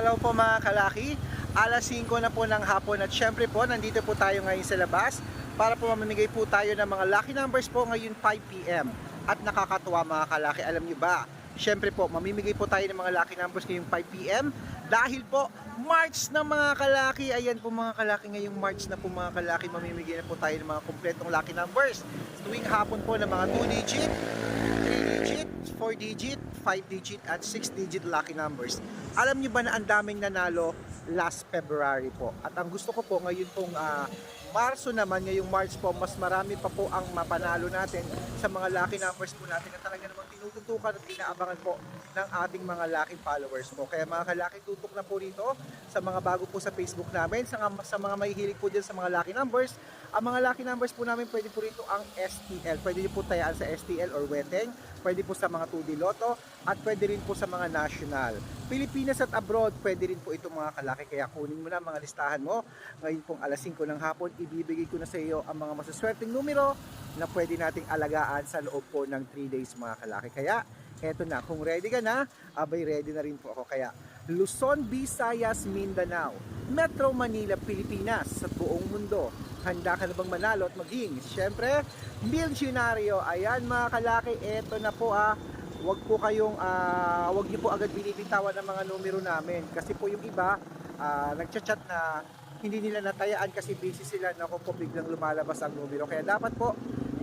araw po mga kalaki. Alas 5 na po ng hapon at syempre po nandito po tayo ngayon sa labas para po mamimigay po tayo ng mga lucky numbers po ngayon 5pm. At nakakatuwa mga kalaki, alam nyo ba? Syempre po, mamimigay po tayo ng mga lucky numbers ngayong 5pm dahil po March na mga kalaki. Ayan po mga kalaki ngayong March na po mga kalaki mamimigay na po tayo ng mga kumpletong lucky numbers. Tuwing hapon po ng mga 2 digit, 3 digit, 4 digit, 5 digit at 6 digit lucky numbers. Alam niyo ba na ang daming nanalo last February po? At ang gusto ko po ngayon pong ah, Marso naman, ngayong March po, mas marami pa po ang mapanalo natin sa mga lucky numbers po natin na talaga namang tinututukan at inaabangan po ng ating mga lucky followers po. Kaya mga kalaki, tutok na po rito sa mga bago po sa Facebook namin, sa, sa mga mahihilig po dyan sa mga lucky numbers. Ang mga lucky numbers po namin, pwede po rito ang STL. Pwede nyo po tayaan sa STL or Weteng. Pwede po sa mga 2D Lotto at pwede rin po sa mga national. Pilipinas at abroad, pwede rin po itong mga kalaki. Kaya kunin mo na mga listahan mo. Ngayon pong alas 5 ng hapon, ibibigay ko na sa iyo ang mga masaswerteng numero na pwede nating alagaan sa loob po ng 3 days mga kalaki. Kaya, eto na. Kung ready ka na, abay ready na rin po ako. Kaya, Luzon, Visayas, Mindanao, Metro Manila, Pilipinas, sa buong mundo. Handa ka na bang manalo at maging, syempre, milyonaryo. Ayan mga kalaki, eto na po ah. Huwag po kayong, ah, huwag niyo po agad binibitawan ng mga numero namin. Kasi po yung iba, ah, nagchat-chat na hindi nila natayaan kasi busy sila. Naku po, biglang lumalabas ang numero. Kaya dapat po,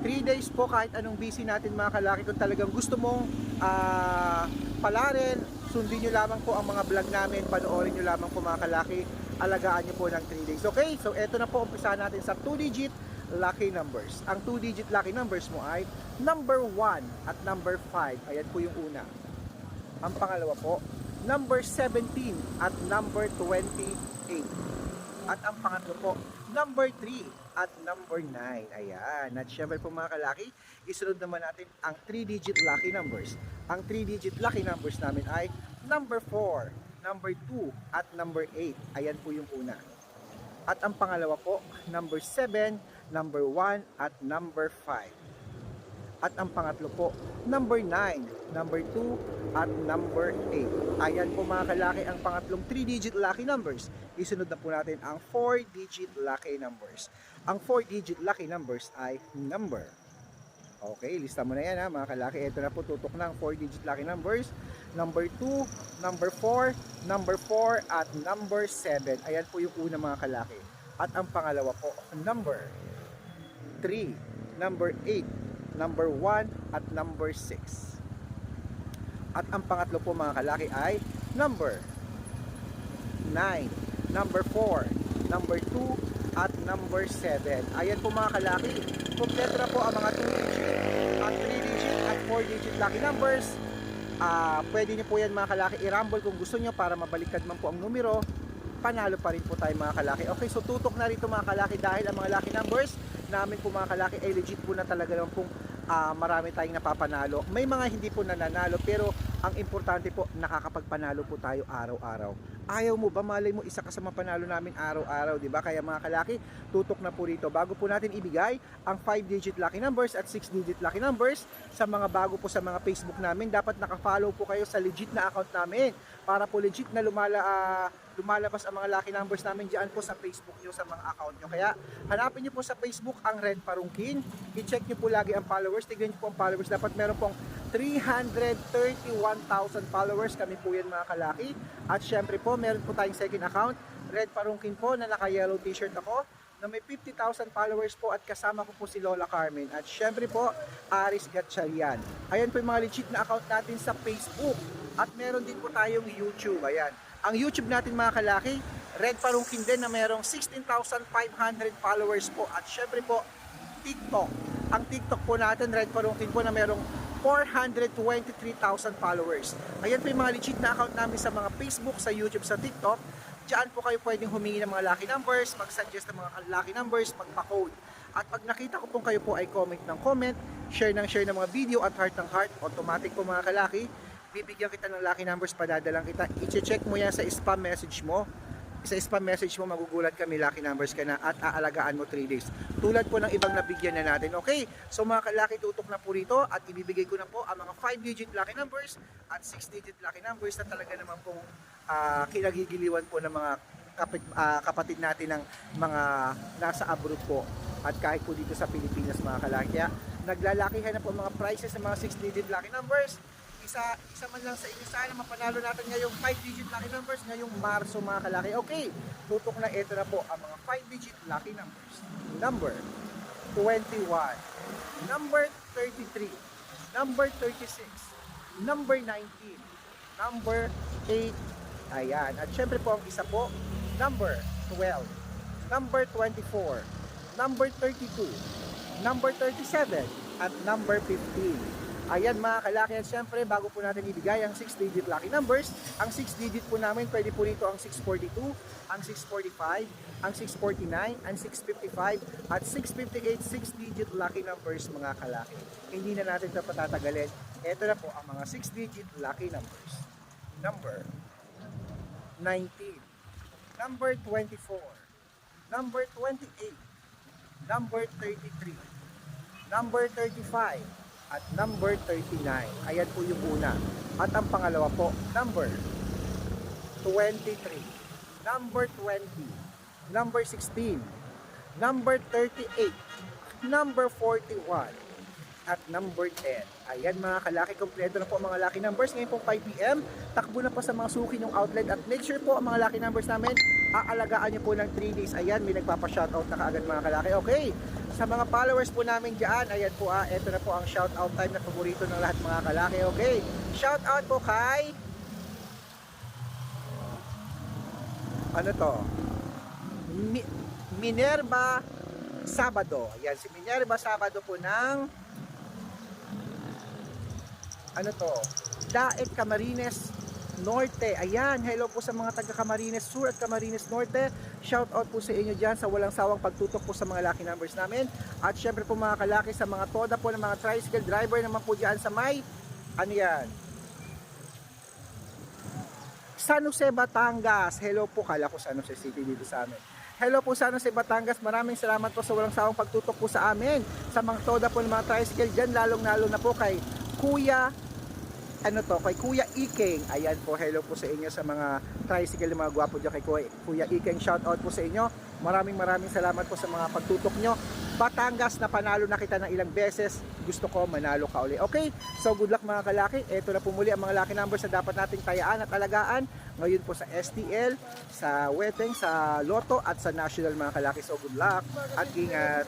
3 days po kahit anong busy natin mga kalaki kung talagang gusto mong ah, palarin, sundin nyo lamang po ang mga vlog namin, panoorin nyo lamang po mga kalaki, alagaan nyo po ng 3 days. Okay, so eto na po, umpisahan natin sa 2 digit lucky numbers. Ang 2 digit lucky numbers mo ay number 1 at number 5. Ayan po yung una. Ang pangalawa po, number 17 at number 28. At ang pangatlo po, number 3 at number 9. Ayan. At syempre po mga kalaki, isunod naman natin ang 3-digit lucky numbers. Ang 3-digit lucky numbers namin ay number 4, number 2 at number 8. Ayan po yung una. At ang pangalawa po, number 7, number 1 at number 5. At ang pangatlo po, number 9, number 2, at number 8. Ayan po mga kalaki ang pangatlong 3-digit lucky numbers. Isunod na po natin ang 4-digit lucky numbers. Ang 4-digit lucky numbers ay number. Okay, lista mo na yan ha mga kalaki. Ito na po tutok ng 4-digit lucky numbers. Number 2, number 4, number 4, at number 7. Ayan po yung una mga kalaki. At ang pangalawa po, number 3, number 8, number 1, at number 6. At ang pangatlo po mga kalaki ay number 9, number 4, number 2, at number 7. Ayan po mga kalaki. Kompleto po ang mga 2 digit, at 3 digit, at 4 digit lucky numbers. Ah, pwede niyo po yan mga kalaki i-rumble kung gusto niyo para mabaliktad man po ang numero. Panalo pa rin po tayo mga kalaki. Okay, so tutok na rito mga kalaki dahil ang mga lucky numbers namin po mga kalaki ay legit po na talaga naman pong ah, marami tayong napapanalo. May mga hindi po nananalo pero ang importante po nakakapagpanalo po tayo araw-araw. Ayaw mo ba malay mo isa ka sa mapanalo namin araw-araw, 'di ba? Kaya mga kalaki, tutok na po rito. Bago po natin ibigay ang 5 digit lucky numbers at 6 digit lucky numbers sa mga bago po sa mga Facebook namin, dapat naka-follow po kayo sa legit na account namin para po legit na lumala ah, lumalabas ang mga lucky numbers namin diyan po sa Facebook nyo, sa mga account nyo. Kaya hanapin nyo po sa Facebook ang Red Parungkin. I-check nyo po lagi ang followers. Tignan nyo po ang followers. Dapat meron pong 331,000 followers. Kami po yan mga kalaki. At syempre po, meron po tayong second account. Red Parungkin po na naka-yellow t-shirt ako na may 50,000 followers po at kasama ko po si Lola Carmen. At syempre po, Aris Gatchalian. Ayan po yung mga legit na account natin sa Facebook. At meron din po tayong YouTube. Ayan. Ang YouTube natin mga kalaki, Red Parungkin din na merong 16,500 followers po. At syempre po, TikTok. Ang TikTok po natin, Red Parungkin po na merong 423,000 followers. Ayan po yung mga legit na account namin sa mga Facebook, sa YouTube, sa TikTok. Diyan po kayo pwedeng humingi ng mga lucky numbers, mag-suggest ng mga lucky numbers, magpa-code. At pag nakita ko pong kayo po ay comment ng comment, share ng share ng mga video at heart ng heart, automatic po mga kalaki, bibigyan kita ng lucky numbers, padadalang kita. I-check mo yan sa spam message mo. sa spam message mo magugulat kami lucky numbers ka na at aalagaan mo 3 days. Tulad po ng ibang nabigyan na natin. Okay? So mga kalaki tutok na po rito at ibibigay ko na po ang mga 5 digit lucky numbers at 6 digit lucky numbers na talaga naman pong ah, kinagigiliwan po ng mga kapit, ah, kapatid natin ng mga nasa abroad po at kahit po dito sa Pilipinas mga kalaki. Kaya naglalakihan na po mga prices ng mga 6 digit lucky numbers isa isa man lang sa inyo sana mapanalo natin ngayong 5 digit lucky numbers ngayong Marso mga kalaki. Okay, tutok na ito na po ang mga 5 digit lucky numbers. Number 21, number 33, number 36, number 19, number 8. Ayan. At syempre po ang isa po, number 12, number 24, number 32, number 37, at number 15. Ayan mga kalaki at syempre bago po natin ibigay ang 6 digit lucky numbers, ang 6 digit po namin pwede po rito ang 642, ang 645, ang 649, ang 655 at 658 6 digit lucky numbers mga kalaki. Hindi na natin ito patatagalin. Ito na po ang mga 6 digit lucky numbers. Number 19, number 24, number 28, number 33, number 35, at number 39. Ayan po yung una. At ang pangalawa po, number 23, number 20, number 16, number 38, number 41, at number 10. Ayan mga kalaki, kompleto na po ang mga lucky numbers. Ngayon po 5pm, takbo na po sa mga suki ng outlet at make sure po ang mga lucky numbers namin, aalagaan nyo po ng 3 days. Ayan, may nagpapa-shoutout na kaagad mga kalaki. Okay, sa mga followers po namin dyan, ayan po ah, ito na po ang shoutout time na paborito ng lahat mga kalaki. Okay, shoutout po kay... Ano to? Mi- Minerva Sabado. Ayan, si Minerva Sabado po ng ano to, Daet Camarines Norte. Ayan, hello po sa mga taga Camarines Sur at Camarines Norte. Shout out po sa inyo dyan sa walang sawang pagtutok po sa mga lucky numbers namin. At syempre po mga kalaki sa mga toda po ng mga tricycle driver naman po dyan sa may, ano yan, San Jose, Batangas. Hello po, kala ko San Jose City dito sa amin. Hello po San Jose, Batangas. Maraming salamat po sa walang sawang pagtutok po sa amin. Sa mga toda po ng mga tricycle dyan, lalong-lalo na po kay Kuya ano to, kay Kuya Iking. Ayan po, hello po sa inyo sa mga tricycle mga gwapo dyan kay Kuya, Kuya Iking. Shout out po sa inyo. Maraming maraming salamat po sa mga pagtutok nyo. Batangas na panalo na kita ng ilang beses. Gusto ko manalo ka uli. Okay? So good luck mga kalaki. Ito na po muli ang mga lucky numbers na dapat nating tayaan at alagaan. Ngayon po sa STL, sa Weteng, sa Lotto at sa National mga kalaki. So good luck at ingat.